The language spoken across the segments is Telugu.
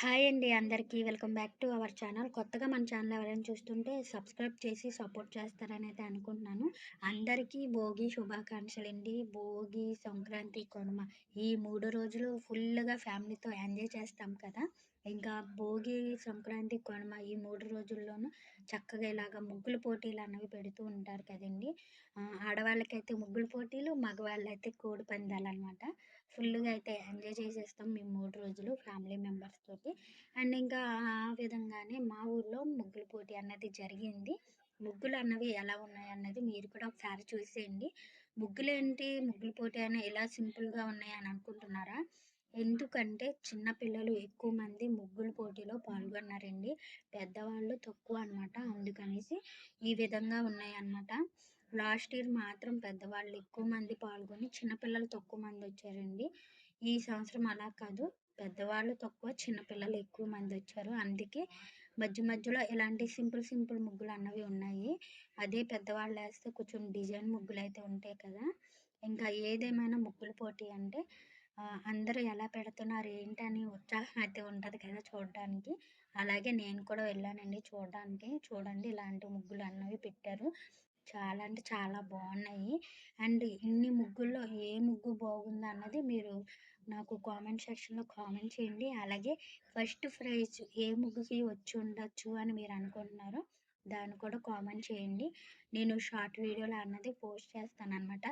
హాయ్ అండి అందరికీ. Welcome back to our channel. కొత్తగా మన ఛానల్ ఎవరైనా చూస్తుంటే సబ్స్క్రైబ్ చేసి సపోర్ట్ చేస్తారని అయితే అనుకుంటున్నాను. అందరికీ భోగి శుభాకాంక్షలు అండి. భోగి సంక్రాంతి కొనుమ ఈ మూడు రోజులు ఫుల్గా ఫ్యామిలీతో ఎంజాయ్ చేస్తాం కదా. ఇంకా భోగి సంక్రాంతి కొనుమ ఈ మూడు రోజుల్లోనూ చక్కగా ఇలాగ ముగ్గుల పోటీలు అనేవి పెడుతూ ఉంటారు కదండి. ఆడవాళ్ళకైతే ముగ్గుల పోటీలు మగవాళ్ళైతే కోడి పందాలు అనమాట ఫుల్గా అయితే ఎంజాయ్ చేసేస్తాం మేము మూడు రోజులు ఫ్యామిలీ మెంబర్స్ తోటి. అండ్ ఇంకా ఆ విధంగానే మా ఊర్లో ముగ్గుల పోటీ అన్నది జరిగింది. ముగ్గులు అన్నవి ఎలా ఉన్నాయి అన్నది మీరు కూడా ఒకసారి చూసేయండి. ముగ్గులు ఏంటి ముగ్గుల పోటీ అని ఎలా సింపుల్గా ఉన్నాయి అని అనుకుంటున్నారా? ఎందుకంటే చిన్నపిల్లలు ఎక్కువ మంది ముగ్గుల పోటీలో పాల్గొన్నారండి. పెద్దవాళ్ళు తక్కువ అనమాట అందుకనేసి ఈ విధంగా ఉన్నాయి అన్నమాట లాస్ట్ ఇయర్ మాత్రం పెద్దవాళ్ళు ఎక్కువ మంది పాల్గొని చిన్నపిల్లలు తక్కువ మంది వచ్చారండి. ఈ సంవత్సరం అలా కాదు. పెద్దవాళ్ళు తక్కువ చిన్నపిల్లలు ఎక్కువ మంది వచ్చారు. అందుకే మధ్య మధ్యలో ఇలాంటి సింపుల్ సింపుల్ ముగ్గులు అన్నవి ఉన్నాయి. అదే పెద్దవాళ్ళు వేస్తే కొంచెం డిజైన్ ముగ్గులు అయితే ఉంటాయి కదా. ఇంకా ఏదేమైనా ముగ్గుల పోటీ అంటే అందరూ ఎలా పెడుతున్నారు ఏంటి అని ఉత్సాహం అయితే ఉంటుంది కదా చూడడానికి. అలాగే నేను కూడా వెళ్ళానండి చూడడానికి. చూడండి ఇలాంటి ముగ్గులు అన్నవి పెట్టారు. చాలా అంటే చాలా బాగున్నాయి. అండ్ ఇన్ని ముగ్గుల్లో ఏ ముగ్గు బాగుంది అన్నది మీరు నాకు కామెంట్ సెక్షన్లో కామెంట్ చేయండి. అలాగే ఫస్ట్ ప్రైజ్ ఏ ముగ్గుకి వచ్చి ఉండొచ్చు అని మీరు అనుకుంటున్నారో. దాన్ని కూడా కామెంట్ చేయండి. నేను షార్ట్ వీడియోలో అన్నది పోస్ట్ చేస్తాను అనమాట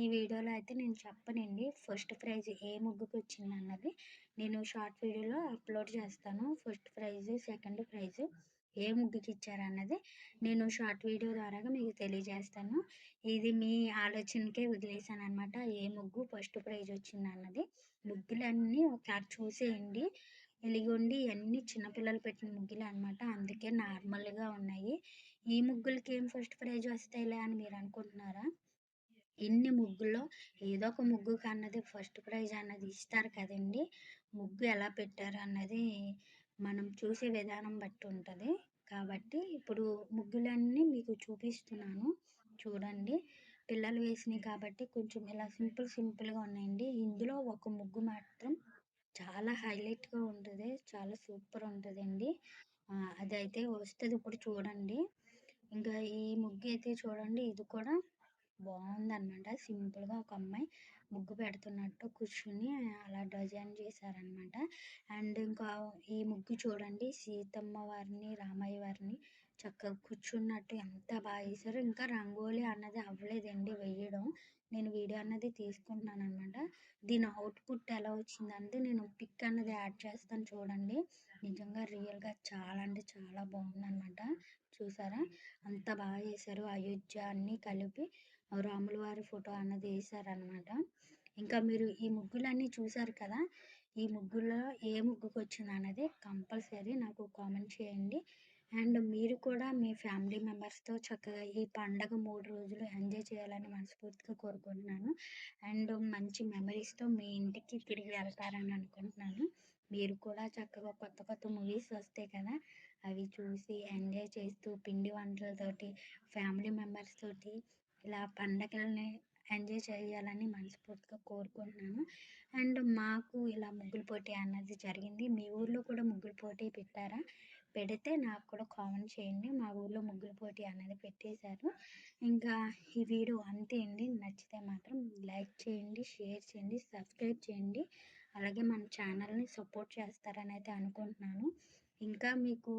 ఈ వీడియోలో అయితే నేను చెప్పనండి. ఫస్ట్ ప్రైజ్ ఏ ముగ్గుకి వచ్చింది అన్నది నేను షార్ట్ వీడియోలో అప్లోడ్ చేస్తాను. ఫస్ట్ ప్రైజ్ సెకండ్ ప్రైజ్ ఏ ముగ్గుకి ఇచ్చారన్నది నేను షార్ట్ వీడియో ద్వారా మీకు తెలియజేస్తాను. ఇది మీ ఆలోచనకే వదిలేసాను అనమాట ఏ ముగ్గు ఫస్ట్ ప్రైజ్ వచ్చింది అన్నది. ముగ్గులన్నీ ఒకసారి చూసేయండి. ఇదిగోండి ఇవన్నీ చిన్నపిల్లలు పెట్టిన ముగ్గులే అనమాట అందుకే నార్మల్గా ఉన్నాయి. ఈ ముగ్గులకి ఏం ఫస్ట్ ప్రైజ్ వస్తాయిలే అని మీరు అనుకుంటున్నారా? ఇన్ని ముగ్గుల్లో ఏదో ఒక ముగ్గుకి అన్నది ఫస్ట్ ప్రైజ్ అన్నది ఇస్తారు కదండి. ముగ్గు ఎలా పెట్టారు అన్నది మనం చూసే విధానం బట్టి ఉంటుంది. కాబట్టి ఇప్పుడు ముగ్గులన్నీ మీకు చూపిస్తున్నాను. చూడండి. పిల్లలు వేసినాయి కాబట్టి కొంచెం ఇలా సింపుల్ సింపుల్గా ఉన్నాయండి. ఇందులో ఒక ముగ్గు మాత్రం చాలా హైలైట్గా ఉంటుంది. చాలా సూపర్ ఉంటుందండి. అదైతే వస్తుంది ఇప్పుడు చూడండి. ఇంకా ఈ ముగ్గు అయితే చూడండి ఇది కూడా బాగుందన్నమాట. సింపుల్గా ఒక అమ్మాయి ముగ్గు పెడుతున్నట్టు కూర్చుని అలా డిజైన్ చేశారనమాట అండ్ ఇంకా ఈ ముగ్గు చూడండి సీతమ్మ వారిని రామయ్య వారిని చక్కగా కూర్చున్నట్టు ఎంత బాగా వేశారు ఇంకా రంగోలీ అన్నది అవ్వలేదండి వేయడం. నేను వీడియో అన్నది తీసుకుంటున్నాను అనమాట దీని అవుట్పుట్ ఎలా వచ్చిందంటే నేను పిక్ అన్నది యాడ్ చేస్తాను చూడండి. నిజంగా రియల్గా చాలా అంటే చాలా బాగుందన్నమాట. చూసారా? అంత బాగా చేశారు. అయోధ్య అన్నీ కలిపి రాముల వారి ఫోటో అన్నది వేశారనమాట ఇంకా మీరు ఈ ముగ్గులన్నీ చూసారు కదా? ఈ ముగ్గుల్లో ఏ ముగ్గుకు వచ్చింది అన్నది కంపల్సరీ నాకు కామెంట్ చేయండి. అండ్ మీరు కూడా మీ ఫ్యామిలీ మెంబర్స్తో చక్కగా ఈ పండగ మూడు రోజులు ఎంజాయ్ చేయాలని మనస్ఫూర్తిగా కోరుకుంటున్నాను. అండ్ మంచి మెమరీస్తో మీ ఇంటికి తిరిగి వెళ్తారని అనుకుంటున్నాను. మీరు కూడా చక్కగా కొత్త కొత్త మూవీస్ వస్తాయి కదా అవి చూసి ఎంజాయ్ చేస్తూ పిండి వంటలతోటి ఫ్యామిలీ మెంబర్స్ తోటి ఇలా పండగలని ఎంజాయ్ చేయాలని మనస్ఫూర్తిగా కోరుకుంటున్నాను. అండ్ మాకు ఇలా ముగ్గుల పోటీ అన్నది జరిగింది. మీ ఊర్లో కూడా ముగ్గుల పోటీ పెట్టారా? పెడితే నాకు కూడా కామెంట్ చేయండి. మా ఊర్లో ముగ్గుల పోటీ అనేది పెట్టేశారు. ఇంకా ఈ వీడియో అంతే అండి. నచ్చితే మాత్రం లైక్ చేయండి షేర్ చేయండి సబ్స్క్రైబ్ చేయండి. అలాగే మన ఛానల్ని సపోర్ట్ చేస్తారని అయితే అనుకుంటున్నాను. ఇంకా మీకు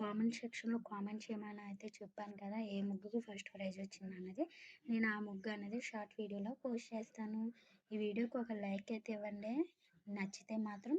కామెంట్ సెక్షన్లో కామెంట్ చేయమని అయితే చెప్పాను కదా ఏ ముగ్గుకి ఫస్ట్ ప్రైజ్ వచ్చింది అన్నది. నేను ఆ ముగ్గు అనేది షార్ట్ వీడియోలో పోస్ట్ చేస్తాను. ఈ వీడియోకి ఒక లైక్ అయితే ఇవ్వండి. నచ్చితే మాత్రం